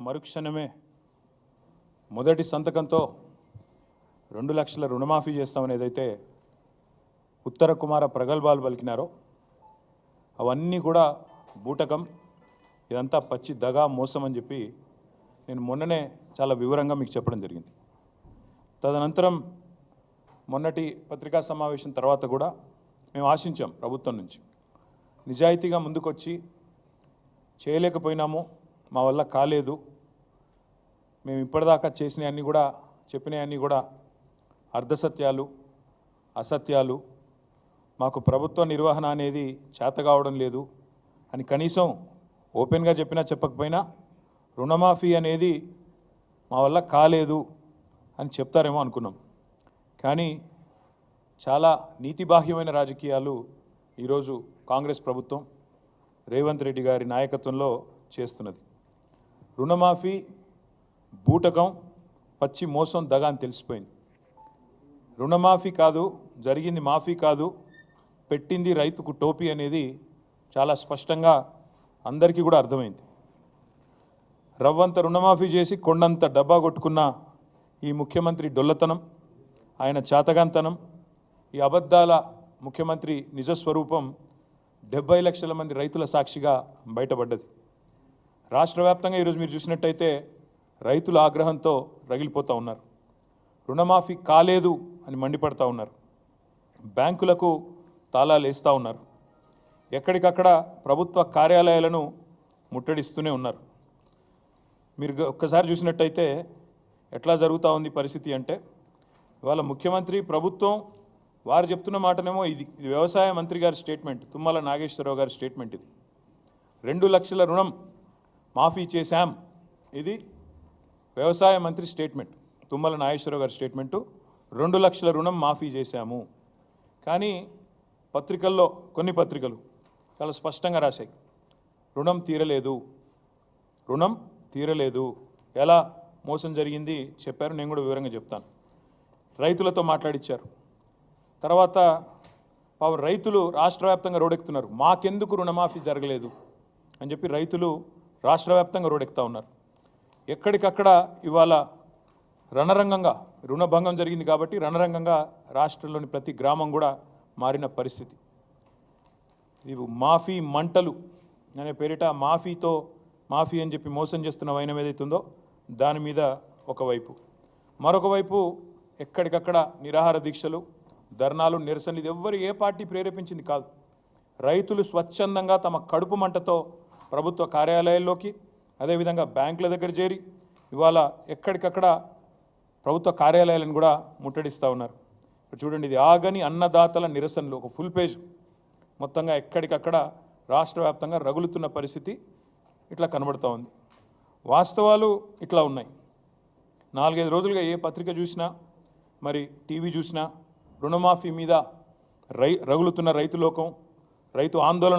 మరుక్షణమే మొదటి సంతకంతో రెండు లక్షల రుణమాఫీ చేస్తామని ఏదైతే ఉత్తర కుమార ప్రగల్భాలు పలికినారో అవన్నీ కూడా బూటకం ఇదంతా పచ్చి దగా మోసం అని చెప్పి నేను మొన్ననే చాలా వివరంగా మీకు చెప్పడం జరిగింది. తదనంతరం మొన్నటి పత్రికా సమావేశం తర్వాత కూడా మేము ఆశించాం ప్రభుత్వం నుంచి. నిజాయితీగా ముందుకొచ్చి చేయలేకపోయినాము మా వల్ల కాలేదు మేము ఇప్పటిదాకా చేసినవన్నీ కూడా చెప్పినవన్నీ కూడా అర్ధసత్యాలు అసత్యాలు. మాకు ప్రభుత్వ నిర్వహణ అనేది చేత కావడం లేదు. అని కనీసం ఓపెన్గా చెప్పినా చెప్పకపోయినా రుణమాఫీ అనేది మా వల్ల కాలేదు అని చెప్తారేమో అనుకున్నాం. కానీ చాలా నీతిబాహ్యమైన రాజకీయాలు ఈరోజు కాంగ్రెస్ ప్రభుత్వం రేవంత్ రెడ్డి గారి నాయకత్వంలో చేస్తున్నది. రుణమాఫీ బూటకం పచ్చి మోసం దగా అని తెలిసిపోయింది. రుణమాఫీ కాదు జరిగింది మాఫీ కాదు పెట్టింది రైతుకు టోపీ అనేది చాలా స్పష్టంగా అందరికీ కూడా అర్థమైంది. రవ్వంత రుణమాఫీ చేసి కొండంత డబ్బా కొట్టుకున్న ఈ ముఖ్యమంత్రి డొల్లతనం ఆయన చాతగాంతనం ఈ అబద్ధాల ముఖ్యమంత్రి నిజస్వరూపం డెబ్బై లక్షల మంది రైతుల సాక్షిగా బయటపడ్డది. రాష్ట్ర వ్యాప్తంగా ఈరోజు మీరు చూసినట్టయితే రైతుల ఆగ్రహంతో రగిలిపోతూ ఉన్నారు. రుణమాఫీ కాలేదు అని మండిపడతా ఉన్నారు. బ్యాంకులకు తాళాలు వేస్తూ ఉన్నారు. ఎక్కడికక్కడ ప్రభుత్వ కార్యాలయాలను ముట్టడిస్తూనే ఉన్నారు. మీరు ఒక్కసారి చూసినట్టయితే ఎట్లా జరుగుతూ ఉంది పరిస్థితి అంటే ఇవాళ ముఖ్యమంత్రి ప్రభుత్వం వారు చెప్తున్న మాటనేమో ఇది ఇది వ్యవసాయ మంత్రి గారి స్టేట్మెంట్ తుమ్మల నాగేశ్వరరావు గారి స్టేట్మెంట్ ఇది. రెండు లక్షల రుణం మాఫీ చేశాం. ఇది వ్యవసాయ మంత్రి స్టేట్మెంట్ తుమ్మల నాగేశ్వరరావు గారి స్టేట్మెంటు రెండు లక్షల రుణం మాఫీ చేశాము. కానీ పత్రికల్లో కొన్ని పత్రికలు చాలా స్పష్టంగా రాశాయి. రుణం తీరలేదు. రుణం తీరలేదు. ఎలా మోసం జరిగింది చెప్పారు నేను కూడా వివరంగా చెప్తాను. రైతులతో మాట్లాడిచ్చారు. తర్వాత పాపం రైతులు రాష్ట్ర వ్యాప్తంగా రోడెక్కుతున్నారు. మాకెందుకు రుణమాఫీ జరగలేదు అని చెప్పి రైతులు రాష్ట్ర వ్యాప్తంగా రోడెక్కుతా ఉన్నారు. ఎక్కడికక్కడ ఇవాళ రణరంగంగా రుణభంగం జరిగింది కాబట్టి రణరంగంగా రాష్ట్రంలోని ప్రతి గ్రామం కూడా మారిన పరిస్థితి. ఇవి మాఫీ మంటలు అనే పేరిట మాఫీతో మాఫీ అని చెప్పి మోసం చేస్తున్న వైనం ఏదైతే ఉందో దాని మీద ఒకవైపు మరొక వైపు ఎక్కడికక్కడ నిరాహార దీక్షలు ధర్నాలు నిరసనలు ఇది ఎవ్వరు ఏ పార్టీ ప్రేరేపించింది కాదు. రైతులు స్వచ్ఛందంగా తమ కడుపు మంటతో ప్రభుత్వ కార్యాలయాల్లోకి అదేవిధంగా బ్యాంకుల దగ్గర చేరి ఇవాళ ఎక్కడికక్కడ ప్రభుత్వ కార్యాలయాలను కూడా ముట్టడిస్తూ ఉన్నారు. ఇప్పుడు చూడండి ఇది ఆగని అన్నదాతల నిరసనలు. ఒక ఫుల్ పేజ్. మొత్తంగా ఎక్కడికక్కడ రాష్ట్ర వ్యాప్తంగా రగులుతున్న పరిస్థితి ఇట్లా కనబడుతూ ఉంది. వాస్తవాలు ఇట్లా ఉన్నాయి. నాలుగైదు రోజులుగా ఏ పత్రిక చూసినా మరి టీవీ చూసినా రుణమాఫీ మీద రై రగులుతున్న రైతు లోకం రైతు ఆందోళన